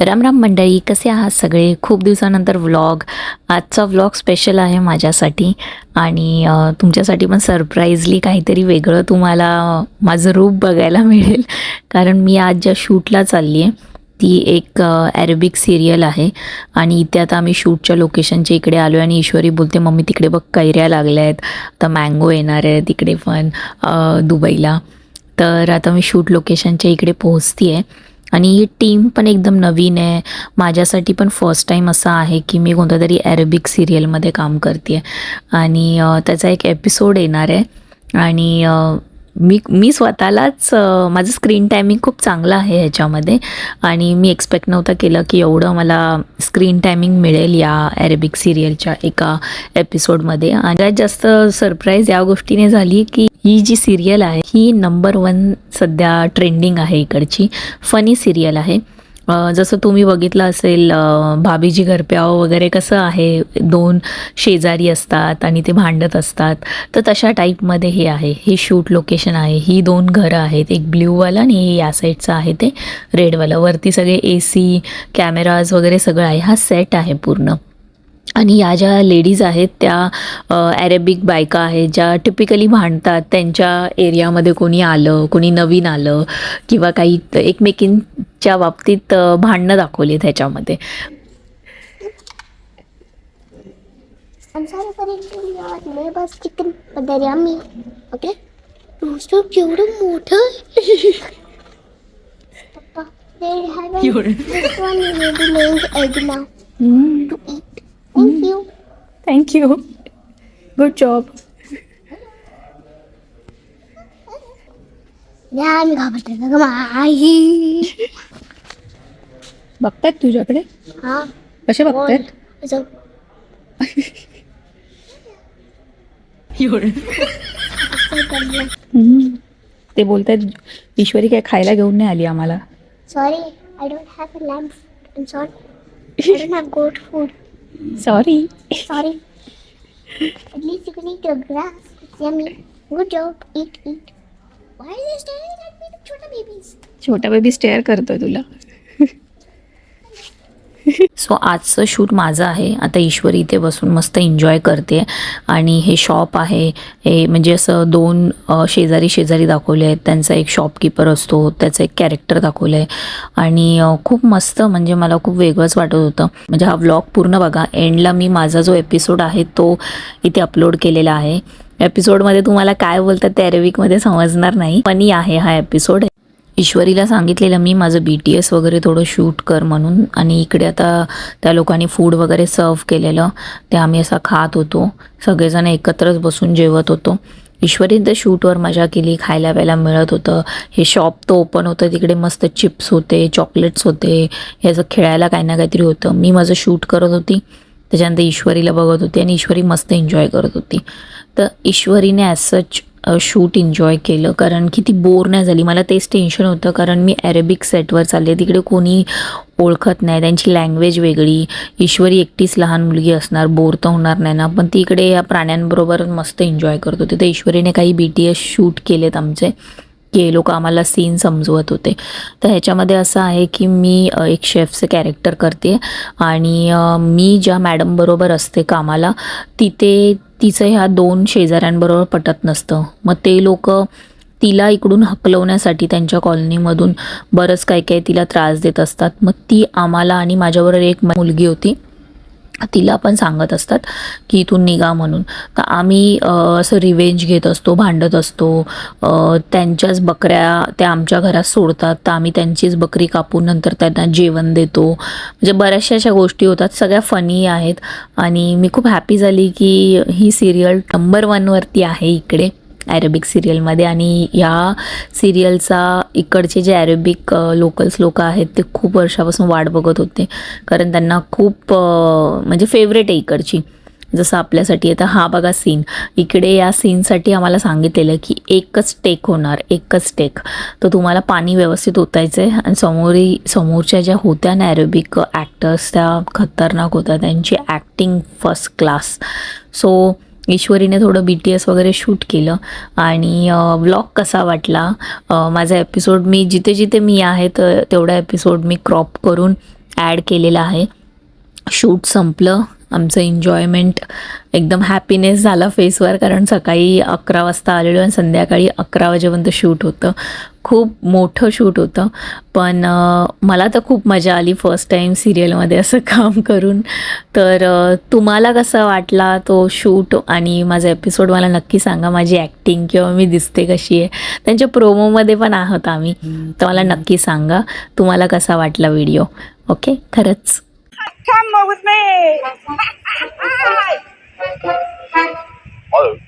राम राम मंडळी कसे आहात सगळे? खूप दिवसानंतर व्लॉग आजचा व्लॉग स्पेशल आहे माझ्यासाठी आणि तुमच्यासाठी पण सरप्राईजली काहीतरी वेगळं तुम्हाला माझं रूप बघायला मिळेल. कारण मी आज ज्या शूटला चालली आहे ती एक ॲरेबिक सिरियल आहे आणि इथे आता आम्ही शूटच्या लोकेशनच्या इकडे आलो आहे आणि ईश्वरी बोलते मम्मी तिकडे बघ कैऱ्या लागल्या आहेत आता मँगो येणार आहे तिकडे पण दुबईला. तर आता मी शूट लोकेशनच्या इकडे पोहोचते आहे आणि ही टीम पण एकदम नवीन आहे. माझ्यासाठी पण फर्स्ट टाईम असा आहे की मी कोणत्या तरी ॲरेबिक सिरियलमध्ये काम करते आणि त्याचा एक एपिसोड येणार आहे. आणि मी मी स्वतःलाच माझं स्क्रीन टायमिंग खूप चांगलं आहे ह्याच्यामध्ये. आणि मी एक्सपेक्ट नव्हतं केलं की एवढं मला स्क्रीन टायमिंग मिळेल या ॲरेबिक सिरियलच्या एका एपिसोडमध्ये आणि जास्त सरप्राईज या गोष्टीने झाली की ही जी सिरियल आहे ही नंबर वन सध्या ट्रेंडिंग आहे इकडची. फनी सिरियल आहे. जसं तुम्ही बघितलं असेल भाभीजी घरप्याव वगैरे कसं आहे दोन शेजारी असतात आणि ते भांडत असतात तर तशा टाईपमध्ये हे आहे. हे शूट लोकेशन आहे ही दोन घरं आहेत एक ब्ल्यूवालं आणि हे या साईडचं आहे ते रेडवालं वरती सगळे ए सी कॅमेराज वगैरे सगळं आहे. हा सेट आहे पूर्ण. आणि या ज्या लेडीज आहेत त्या ॲरेबिक बायका आहेत ज्या टिपिकली भांडतात त्यांच्या एरियामध्ये कोणी आलं कोणी नवीन आलं किंवा काही एकमेकींच्या बाबतीत भांडणं दाखवली त्याच्यामध्ये केवढं मोठं Thank you. Thank you. Good job. या मी ग माई बघतात तुझ्याकडे हा कसे बघतात ते बोलतात ईश्वरी काय खायला घेऊन नाही आली आम्हाला sorry I don't have a lamp sorry I good food sorry Sorry. At least you can eat your grass. It's yummy. Good job. Eat, eat. Why are they staring at me, the chota babies? छोटा baby stare करतोय तुला so आजचं shoot माझं आहे. आता ईश्वरी इथे बसून मस्त एन्जॉय करते. आणि हे शॉप आहे. हे म्हणजे असं दोन शेजारी शेजारी दाखवले आहेत. त्यांचा एक शॉपकीपर असतो. त्याचं एक कॅरेक्टर दाखवलं आहे आणि खूप मस्त म्हणजे मला खूप वेगळंच वाटत होतं. म्हणजे हा व्लॉग पूर्ण बघा. एंडला मी माझा जो एपिसोड आहे तो इथे अपलोड केलेला आहे. एपिसोडमध्ये तुम्हाला काय बोलतात ते अरेबिकमध्ये समजणार नाही. फनी आहे हा एपिसोड ईश्वरीला सांगितलेलं मी माझं बी टी एस वगैरे थोडं शूट कर म्हणून आणि इकडे आता त्या लोकांनी फूड वगैरे सर्व केलेलं ते आम्ही असा खात होतो. सगळेजण एकत्रच बसून जेवत होतो. ईश्वरी तर शूटवर मजा केली खायला प्यायला मिळत होतं. हे शॉप तर ओपन होतं तिकडे मस्त चिप्स होते चॉकलेट्स होते. ह्याचं खेळायला काही ना काहीतरी होतं. मी माझं शूट करत होती त्याच्यानंतर ईश्वरीला बघत होती आणि ईश्वरी मस्त एन्जॉय करत होती. तर ईश्वरीने ॲज सच शूट एन्जॉय केलं. कारण की ती बोर नाही झाली. मला तेच टेन्शन होतं. कारण मी अरेबिक सेटवर चालले तिकडे कोणी ओळखत नाही. त्यांची लँग्वेज वेगळी. ईश्वरी एकटीच लहान मुलगी असणार. बोर तर होणार नाही ना. पण तिकडे या प्राण्यांबरोबर मस्त एन्जॉय करत तिथे तर ईश्वरीने काही बी टी एस शूट केलेत आमचे. हे लोक आम्हाला सीन समजवत होते. तर ह्याच्यामध्ये असं आहे की मी एक शेफचं कॅरेक्टर करते आणि मी ज्या मॅडमबरोबर असते कामाला तिथे तिचं ह्या दोन शेजाऱ्यांबरोबर पटत नसतं. मग ते लोक तिला इकडून हकलवण्यासाठी त्यांच्या कॉलनीमधून बरंच काही काही तिला त्रास देत असतात. मग ती आम्हाला आणि माझ्याबरोबर एक मुलगी होती. तिला पण सांगत असतात की इथून निघा म्हणून. तर आम्ही असं रिवेंज घेत असतो भांडत असतो. त्यांच्याच बकऱ्या त्या आमच्या घरात सोडतात. तर आम्ही त्यांचीच बकरी कापून नंतर त्यांना जेवण देतो. म्हणजे बऱ्याचशा अशा गोष्टी होतात. सगळ्या फनी आहेत. आणि मी खूप हॅपी झाली की ही सिरियल नंबर वनवरती आहे इकडे. ॲरेबिक सिरियलमध्ये आणि या सिरियलचा इकडचे जे ॲरेबिक लोकल्स लोक आहेत ते खूप वर्षापासून वाट बघत होते. कारण त्यांना खूप म्हणजे फेवरेट आहे इकडची. जसं आपल्यासाठी आता हा बघा सीन इकडे या सीनसाठी आम्हाला सांगितलेलं की एकच टेक होणार एकच टेक तर तुम्हाला पाणी व्यवस्थित ओतायचं आहे आणि समोरी समोरच्या ज्या होत्या ना ॲरेबिक ॲक्टर्स त्या खतरनाक होत्या. त्यांची ॲक्टिंग फर्स्ट क्लास सो ईश्वरीने थोडं बी टी एस वगैरे शूट केलं आणि व्लॉग कसा वाटला? माझा एपिसोड मी जिथे जिथे मी आहे तर तेवढा एपिसोड मी क्रॉप करून ॲड केलेला आहे. शूट संपलं. आमचं एन्जॉयमेंट एकदम हॅपीनेस झाला फेसवर कारण सकाळी अकरा वाजता आलेलो आणि संध्याकाळी अकरा वाजेपर्यंत शूट होतं. खूप मोठं शूट होतं. पण मला तर खूप मजा आली फर्स्ट टाईम सिरियलमध्ये असं काम करून. तर तुम्हाला कसा वाटला तो शूट आणि माझा एपिसोड मला नक्की सांगा. माझी ॲक्टिंग किंवा मी दिसते कशी आहे. त्यांच्या प्रोमोमध्ये पण आहोत आम्ही. तर मला नक्की सांगा. तुम्हाला कसा वाटला व्हिडिओ ओके खरंच. Come with me. Hello.